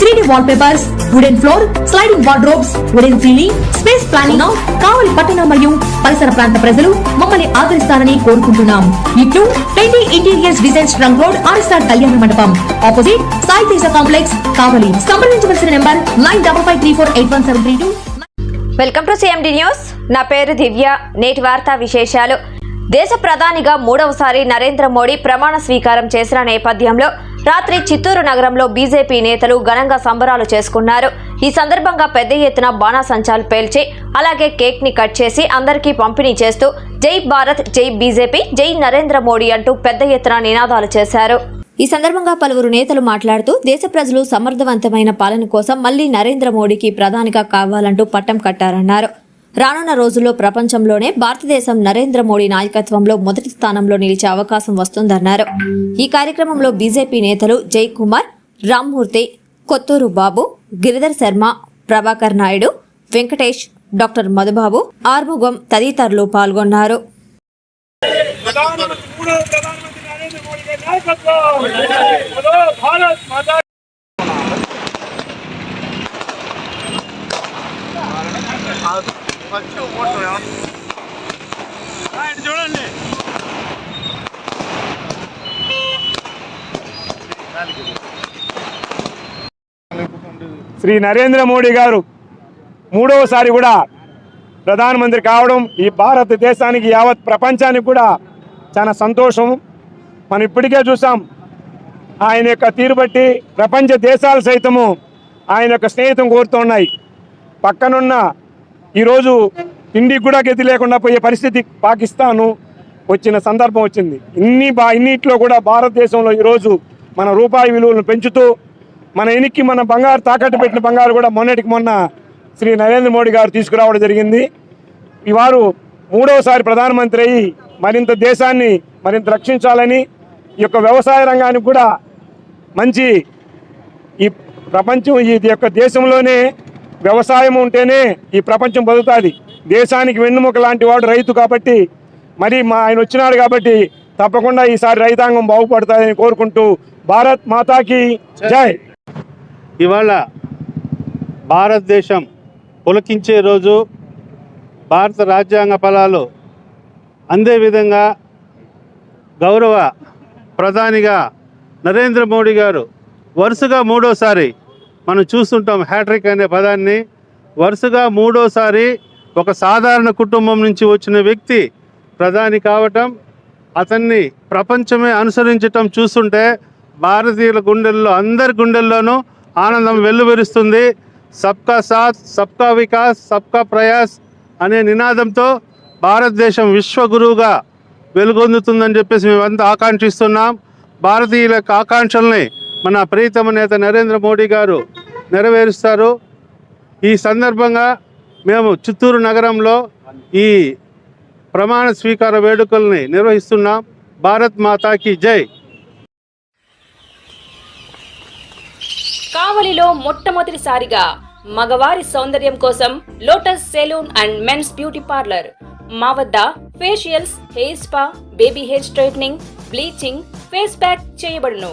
three D wall papers wooden floor sliding wardrobes wooden ceiling space planning Kavali పట్టణ మరియు పరిసర ప్రాంత ప్రజలు మమ్మల్ని ఆదరిస్తారని కోరుకుంటున్నాం. ఇట్లు trendy interiors design trunk road RSR Kalyana Mandapam. Opposite Sai Teja complex Kavali. సంప్రదించవలసిన number nine double five three four eight one seven three two. Welcome to CMD news నా పేరు దివ్య. నేటి వార్తా విశేషాలు. దేశ ప్రధానిగా మూడవసారి నరేంద్ర మోడీ ప్రమాణ స్వీకారం చేసిన నేపథ్యంలో రాత్రి చిత్తూరు నగరంలో బీజేపీ నేతలు ఘనంగా సంబరాలు చేసుకున్నారు. ఈ సందర్భంగా పెద్ద ఎత్తున బాణాసంచాలు పేల్చి అలాగే కేక్ని కట్ చేసి అందరికీ పంపిణీ చేస్తూ జై భారత్ జై బీజేపీ జై నరేంద్ర మోడీ అంటూ పెద్ద ఎత్తున నినాదాలు చేశారు. ఈ సందర్భంగా పలువురు నేతలు మాట్లాడుతూ దేశ ప్రజలు సమర్థవంతమైన పాలన కోసం మళ్ళీ నరేంద్ర మోడీకి ప్రధానిగా కావాలంటూ పట్టం కట్టారన్నారు. రానున్న రోజుల్లో ప్రపంచంలోనే భారతదేశం నరేంద్ర మోడీ నాయకత్వంలో మొదటి స్థానంలో నిలిచే అవకాశం వస్తుందన్నారు. ఈ కార్యక్రమంలో బీజేపీ నేతలు జై కుమార్ రామ్మూర్తి కొత్తూరు బాబు గిరిధర్ శర్మ ప్రభాకర్ నాయుడు వెంకటేష్ డాక్టర్ మధుబాబు ఆర్ముగం తదితరులు పాల్గొన్నారు. ప్రధానమంత్రి మూడో ఇటు చూడండి. శ్రీ నరేంద్ర మోడీ గారు మూడవసారి కూడా ప్రధానమంత్రి కావడం ఈ భారతదేశానికి యావత్ ప్రపంచానికి కూడా చాలా సంతోషం. మనం ఇప్పటికే చూసాం ఆయన యొక్క తీరు బట్టి ప్రపంచ దేశాలు సైతము ఆయన యొక్క స్నేహితం కోరుతున్నాయి పక్కనున్న ఈరోజు ఇండికి కూడా గతి లేకుండా పోయే పరిస్థితి పాకిస్తాను వచ్చిన సందర్భం వచ్చింది. ఇన్ని బా ఇన్నిట్లో కూడా భారతదేశంలో ఈరోజు మన రూపాయి విలువలను పెంచుతూ మన ఎనికి మన బంగారు తాకట్టు పెట్టిన బంగారు కూడా మొన్నటికి మొన్న శ్రీ నరేంద్ర మోడీ గారు తీసుకురావడం జరిగింది. ఈ వారు మూడవసారి ప్రధానమంత్రి అయ్యి మరింత దేశాన్ని మరింత రక్షించాలని ఈ యొక్క వ్యవసాయ రంగానికి కూడా మంచి ఈ ప్రపంచం ఈ యొక్క దేశంలోనే వ్యవసాయం ఉంటేనే ఈ ప్రపంచం బతుకుతుంది. దేశానికి వెన్నుముక లాంటి వాడు రైతు కాబట్టి మరి మా ఆయన వచ్చినాడు కాబట్టి తప్పకుండా ఈసారి రైతాంగం బాగుపడుతుందని కోరుకుంటూ భారత్ మాతాకి జై. ఇవాళ భారతదేశం పులకించే రోజు భారత రాజ్యాంగ ఫలాలు అందే విధంగా గౌరవ ప్రధానిగా నరేంద్ర మోడీ గారు వరుసగా మూడోసారి మనం చూస్తుంటాం హ్యాట్రిక్ అనే పదాన్ని. వరుసగా మూడోసారి ఒక సాధారణ కుటుంబం నుంచి వచ్చిన వ్యక్తి ప్రధాని కావటం అతన్ని ప్రపంచమే అనుసరించటం చూస్తుంటే భారతీయుల గుండెల్లో అందరి గుండెల్లోనూ ఆనందం వెల్లువెరుస్తుంది. సబ్కా సాత్ సబ్కా వికాస్ సబ్కా ప్రయాస్ అనే నినాదంతో భారతదేశం విశ్వగురువుగా వెలుగొందుతుందని చెప్పేసి మేమంతా ఆకాంక్షిస్తున్నాం. భారతీయుల యొక్క ఆకాంక్షల్ని మన ప్రీతమ నేత నరేంద్ర మోడీ గారు నెరవేరుస్తారు. ఈ సందర్భంగా మేము చిత్తూరు నగరంలో ఈ ప్రమాణ స్వీకార వేడుకల్ని నిర్వహిస్తున్నాం. భారత్ మాతాకి జై. కావలిలో మొట్టమొదటిసారిగా మగవారి సౌందర్యం కోసం lotus salon and men's beauty parlour. మా వద్ద facials hair spa baby hair straightening bleaching face pack చేయబడును.